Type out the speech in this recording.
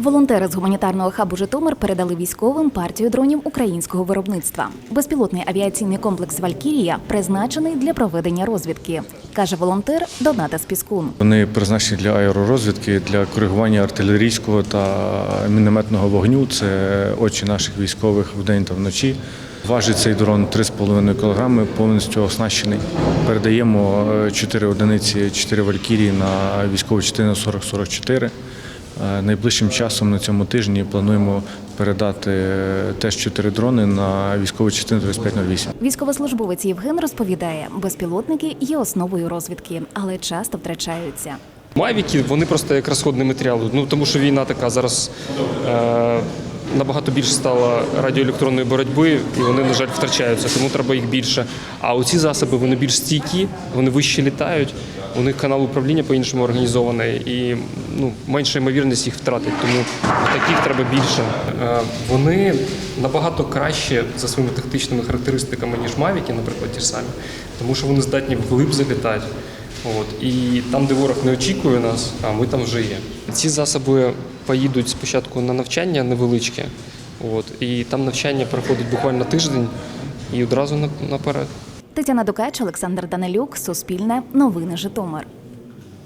Волонтери з гуманітарного хабу Житомир передали військовим партію дронів українського виробництва. Безпілотний авіаційний комплекс Валькірія призначений для проведення розвідки, каже волонтер Донатас Піскун. Вони призначені для аеророзвідки, для коригування артилерійського та мінометного вогню. Це очі наших військових вдень та вночі. Важить цей дрон 3,5 кг, повністю оснащений. Передаємо 4 одиниці, 4 валькірії на військову частину 4044. Е, Найближчим часом на цьому тижні плануємо передати е, теж 4 дрони на військову частину 3508. Військовослужбовець Євген розповідає, безпілотники є основою розвідки, але часто втрачаються. Мавіки вони просто як розходний матеріал. Ну тому що війна така зараз е, набагато більше стала радіоелектронної боротьби, і вони, на жаль, втрачаються, тому треба їх більше. А оці засоби вони більш стійкі, вони вище літають. У них канал управління по-іншому організований і ну, менша ймовірність їх втратити. Тому таких треба більше. Е, вони набагато краще за своїми тактичними характеристиками, ніж Мавіки, наприклад, ті самі, тому що вони здатні вглиб залітати. От і там, де ворог не очікує нас, а ми там вже є. Ці засоби поїдуть спочатку на навчання невеличке, от і там навчання проходить буквально тиждень і одразу на- наперед. Тетяна Дукач, Олександр Данилюк, Суспільне, Новини Житомир.